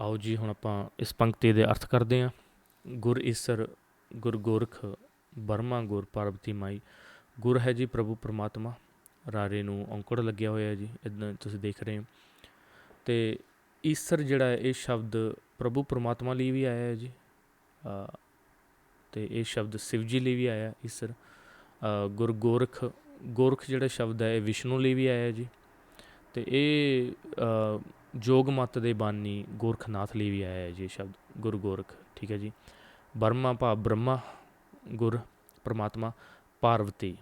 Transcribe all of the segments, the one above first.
ਆਓ ਜੀ ਹੁਣ ਆਪਾਂ ਇਸ ਪੰਕਤੀ ਦੇ ਅਰਥ ਕਰਦੇ ਹਾਂ। ਗੁਰ ਈਸਰ ਗੁਰ ਗੋਰਖ ਬਰਮਾ ਗੁਰ ਪਾਰਵਤੀ ਮਾਈ। ਗੁਰ ਹੈ ਜੀ ਪ੍ਰਭੂ ਪਰਮਾਤਮਾ। ਰਾਰੇ ਨੂੰ ਔਂਕੜ ਲੱਗਿਆ ਹੋਇਆ ਜੀ ਇਦਾਂ ਤੁਸੀਂ ਦੇਖ ਰਹੇ ਹੋ। ਤੇ ਈਸਰ ਜਿਹੜਾ ਇਹ ਸ਼ਬਦ ਪ੍ਰਭੂ ਪਰਮਾਤਮਾ ਲਈ ਵੀ ਆਇਆ ਹੈ ਜੀ। ਅ, ਤੇ ਇਹ ਸ਼ਬਦ ਸ਼ਿਵ ਜੀ ਲਈ ਵੀ ਆਇਆ ਹੈ, ਈਸਰ ਗੁਰ ਗੋਰਖ ਗੋਰਖ ਜਿਹੜਾ ਸ਼ਬਦ ਹੈ ਇਹ ਵਿਸ਼ਨੂੰ ਲਈ ਵੀ ਆਇਆ ਜੀ। ਤੇ ਇਹ ਅ, ਜੋਗ ਦੇ ਬਾਨੀ ਗੋਰਖਨਾਥ ਲਈ ਵੀ ਆਇਆ ਹੈ ਜੀ ਇਹ ਸ਼ਬਦ ਗੁਰ ਗੋਰਖ ਠੀਕ ਹੈ ਜੀ। ਬਰਮਾ ਭਾਵ ਬ੍ਰਹਮਾ ਗੁਰ ਪਰਮਾਤਮਾ ਪਾਰਵਤੀ।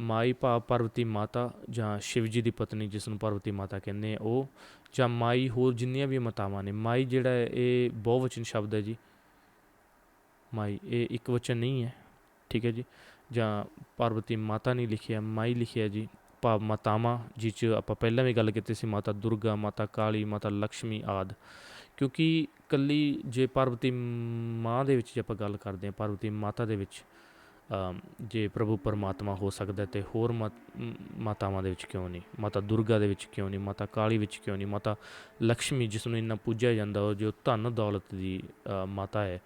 ਮਾਈ ਭਾਵ ਪਾਰਵਤੀ ਮਾਤਾ ਜਾਂ ਸ਼ਿਵ ਜੀ ਦੀ ਪਤਨੀ ਜਿਸ ਨੂੰ ਪਾਰਵਤੀ ਮਾਤਾ ਕਹਿੰਦੇ ਆ ਉਹ ਜਾਂ ਮਾਈ ਹੋਰ ਜਿੰਨੀਆਂ ਵੀ ਮਾਤਾਵਾਂ ਨੇ ਮਾਈ ਜਿਹੜਾ ਹੈ ਇਹ ਬਹੁਵਚਨ ਸ਼ਬਦ ਹੈ ਜੀ। ਮਾਈ ਇਹ ਇੱਕ ਵਚਨ ਨਹੀਂ ਹੈ ਠੀਕ ਹੈ ਜੀ। ਜਾਂ ਪਾਰਵਤੀ ਮਾਤਾ ਨਹੀਂ ਲਿਖਿਆ ਮਾਈ ਲਿਖਿਆ ਜੀ। ਭਾਵ ਮਾਤਾਵਾਂ, ਜਿਸ 'ਚ ਆਪਾਂ ਪਹਿਲਾਂ ਵੀ ਗੱਲ ਕੀਤੀ ਸੀ, ਮਾਤਾ ਦੁਰਗਾ, ਮਾਤਾ ਕਾਲੀ, ਮਾਤਾ ਲక్ష్ਮੀ ਆਦ। ਕਿਉਂਕਿ ਕੱਲੀ ਜੇ ਪਾਰਵਤੀ ਮਾਂ ਦੇ ਵਿੱਚ ਜੇ ਆਪਾਂ ਗੱਲ ਕਰਦੇ ਹਾਂ, ਪਾਰਵਤੀ ਮਾਤਾ ਦੇ ਵਿੱਚ ਜੇ ਪ੍ਰਭੂ ਪਰਮਾਤਮਾ ਹੋ ਸਕਦਾ ਤੇ ਹੋਰ ਮਾਤਾਵਾਂ ਦੇ ਵਿੱਚ ਕਿਉਂ ਨਹੀਂ? ਮਾਤਾ ਦੁਰਗਾ ਦੇ ਵਿੱਚ ਕਿਉਂ ਨਹੀਂ? ਮਾਤਾ ਕਾਲੀ ਵਿੱਚ ਕਿਉਂ ਨਹੀਂ? ਮਾਤਾ ਲక్ష్ਮੀ ਜਿਸ ਨੂੰ ਇੰਨਾ ਪੂਜਿਆ ਜਾਂਦਾ, ਉਹ ਜੋ ਧਨ ਦੌਲਤ ਦੀ ਮਾਤਾ ਹੈ,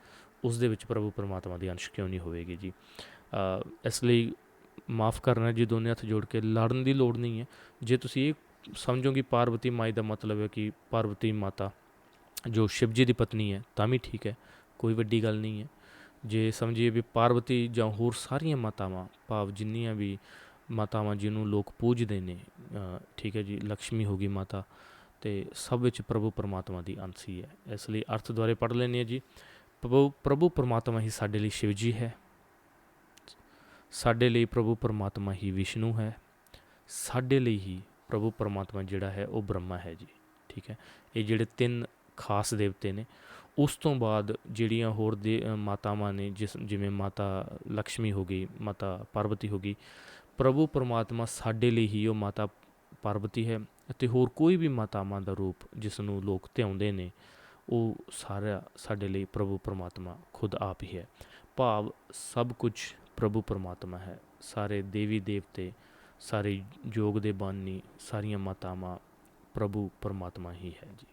ਉਸ ਦੇ ਵਿੱਚ ਪ੍ਰਭੂ ਪਰਮਾਤਮਾ ਦੀ ਅੰਸ਼ ਕਿਉਂ ਨਹੀਂ ਹੋਵੇਗੀ ਜੀ? ਇਸ ਲਈ ਮਾਫ ਕਰਨਾ ਜੀ, ਦੋਨੇ ਹੱਥ ਜੋੜ ਕੇ। ਲੜਨ ਦੀ ਲੋੜ ਨਹੀਂ ਹੈ। ਜੇ ਤੁਸੀਂ ਇਹ ਸਮਝੋ ਕਿ ਪਾਰਵਤੀ ਮਾਈ ਦਾ ਮਤਲਬ ਹੈ ਕਿ ਪਾਰਵਤੀ ਮਾਤਾ ਜੋ ਸ਼ਿਵਜੀ ਦੀ ਪਤਨੀ ਹੈ, ਤਾਂ ਵੀ ਠੀਕ ਹੈ। ਕੋਈ ਵੱਡੀ ਗੱਲ ਨਹੀਂ ਹੈ। ਜੇ ਸਮਝੀਏ ਵੀ ਪਾਰਵਤੀ ਜਾਂ ਹੋਰ ਸਾਰੀਆਂ ਮਾਤਾਵਾਂ, ਭਾਵ ਜਿੰਨੀਆਂ ਵੀ ਮਾਤਾਵਾਂ ਜਿਹਨੂੰ ਲੋਕ ਪੂਜਦੇ ਨੇ ਠੀਕ ਹੈ ਜੀ ਲక్ష్ਮੀ ਹੋ ਗਈ ਮਾਤਾ, ਤੇ ਸਭ ਵਿੱਚ ਪ੍ਰਭੂ ਪਰਮਾਤਮਾ ਦੀ ਅੰਸ਼ ਹੀ ਹੈ। ਇਸ ਲਈ ਅਰਥ ਦੁਆਰੇ ਪੜ੍ਹ ਲੈਂਦੇ ਹਾਂ ਜੀ। ਪ੍ਰਭੂ ਪ੍ਰਭੂ ਪਰਮਾਤਮਾ ਹੀ ਸਾਡੇ ਲਈ ਸ਼ਿਵ ਜੀ ਹੈ। ਸਾਡੇ ਲਈ ਪ੍ਰਭੂ ਪਰਮਾਤਮਾ ਹੀ ਵਿਸ਼ਨੂੰ ਹੈ। ਸਾਡੇ ਲਈ ਹੀ ਪ੍ਰਭੂ ਪਰਮਾਤਮਾ ਜਿਹੜਾ ਹੈ ਉਹ ਬ੍ਰਹਮਾ ਹੈ ਜੀ। ਠੀਕ ਹੈ? ਇਹ ਜਿਹੜੇ ਤਿੰਨ ਖਾਸ ਦੇਵਤੇ ਨੇ, ਉਸ ਤੋਂ ਬਾਅਦ ਜਿਹੜੀਆਂ ਹੋਰ ਦੇ ਮਾਤਾਵਾਂ ਨੇ, ਜਿਸ, ਜਿਵੇਂ ਮਾਤਾ ਲక్ష్ਮੀ ਹੋ ਗਈ, ਮਾਤਾ ਪਾਰਵਤੀ ਹੋ ਗਈ, ਪ੍ਰਭੂ ਪਰਮਾਤਮਾ ਸਾਡੇ ਲਈ ਹੀ ਉਹ ਮਾਤਾ ਪਾਰਵਤੀ ਹੈ ਅਤੇ ਹੋਰ ਕੋਈ ਵੀ ਮਾਤਾਵਾਂ ਦਾ ਰੂਪ ਜਿਸ ਨੂੰ ਲੋਕ ਧਿਆਉਂਦੇ ਨੇ, ਉਹ ਸਾਰਾ ਸਾਡੇ ਲਈ ਪ੍ਰਭੂ ਪਰਮਾਤਮਾ ਖੁਦ ਆਪ ਹੀ ਹੈ। ਭਾਵ ਸਭ ਕੁਝ ਪ੍ਰਭੂ ਪਰਮਾਤਮਾ ਹੈ। ਸਾਰੇ ਦੇਵੀ ਦੇਵਤੇ, ਸਾਰੇ ਯੋਗ ਦੇ ਬਾਨੀ, ਸਾਰੀਆਂ ਮਾਤਾਵਾਂ ਪ੍ਰਭੂ ਪਰਮਾਤਮਾ ਹੀ ਹੈ ਜੀ।